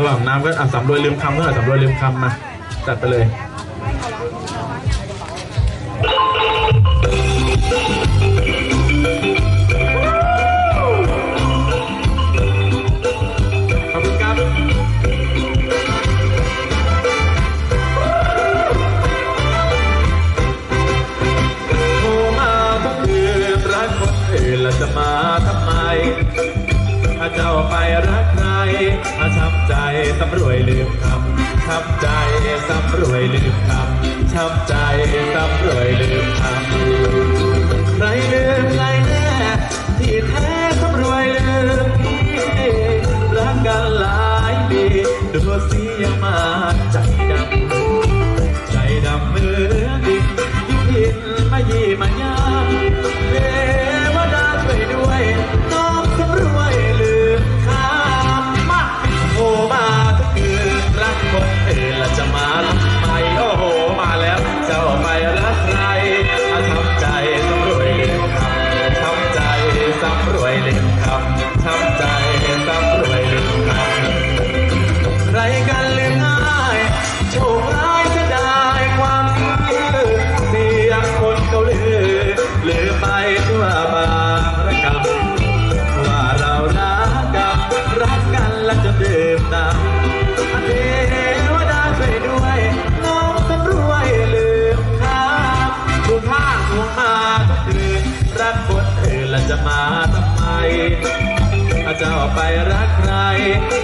ระหว่างน้ำก็อะสำรวยลืมคำเท่าไหร่สำรวยลืมคำมาจัดไปเลยจะมาทำไม สำรวยลืมคำช้ำใจสำรวยลืมคำช้ำใจสำรวยลืมคำใครลืมใครแน่ที่แท้สำรวยลืมพี่รักกันหลายปีดูสิยังมาใจดำ ล้วจะมาทำไมโอ้โห มาแล้ว เจ้าไปรักใครทำใจสำรวยลืมคำทำใจสำรวยลืมคำทำใจสำรวยลืมคำใครกันลืมง่ายโชคร้ายจะได้ความซื่อเสียงคนเขาลือลือไปทั่วบางระกำว่าเรารักกันรักกันและจะดื่มน้ำ เจ้าไปรักใคร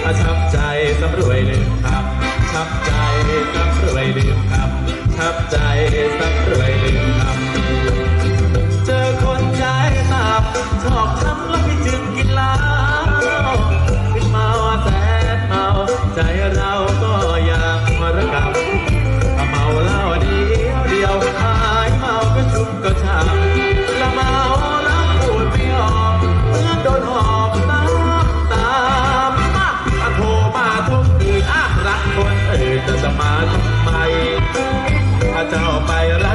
อาช้ำใจสำรวยลืมคำช้ำใจสำรวยลืมคำช้ำใจสำรวยลืมคำเจอคนใจตับชอบช้ำแล้วพี่จึงกินเหล้าขึ้นเมาแสนเมาใจเราก็ยังมระกำถ้าเมาเหล้าเดียวเดียวหายเมาก็ชุ่มก็ช้ำ ถ้าเ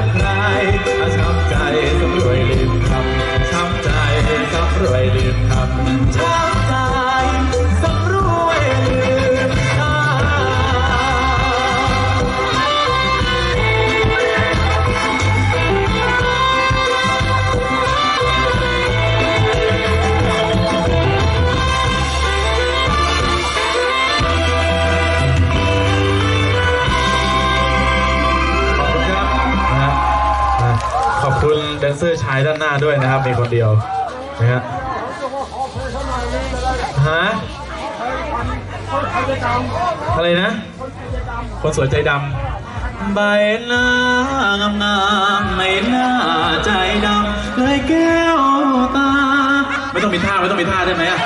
แดนเซอร์ชายด้านหน้าด้วยนะครับ มีคนเดียวนะฮะฮะอะไรนะ คนสวยใจดำใบหน้างามงามไม่น่าใจดำเลยแก้วตา ไม่ต้องมีท่าไม่ต้องมีท่าได้ไหมอะ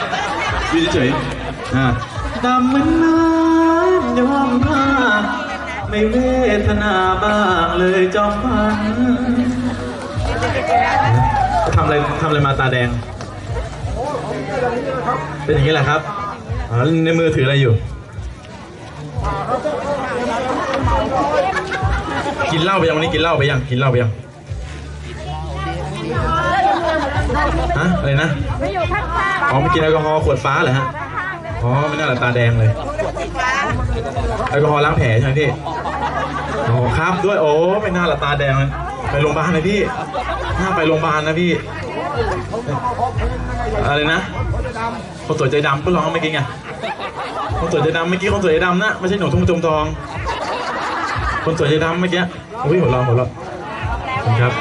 ยืนเฉยๆอะดำเหมือนน้ำยอมผ้าไม่เวทนาบ้างเลยจอมพัน ทำอะไรทำอะไรมาตาแดง เป็นอย่างนี้แหละครับอ๋อในมือถืออะไรอยู่ กินเหล้าไปยังวันนี้กินเหล้าไปยัง กินเหล้าไปยัง ฮะ อะไรนะไม่อยู่ข้างๆอ๋อไม่กินแอลกอฮอล์ขวดฟ้าเหรอฮะ อ๋อไม่น่าละตาแดงเลยแอลกอฮอล์ล้างแผลใช่ไหมพี่ อ๋อครับด้วย โอ้ไม่น่าละตาแดงเลยไปโรงพยาบาลนะพี่ ห้าไปโรงพยาบาลนะพี่ อะไรนะ คนสวยใจดำก็ร้องเมื่อกี้ไง คนสวยใจดำเมื่อกี้คนสวยใจดำนะไม่ใช่หนูทุ่งตุมทอง คนสวยใจดำเมื่อกี้อุ้ยหัวเราะหัวเราะขอบคุณครับ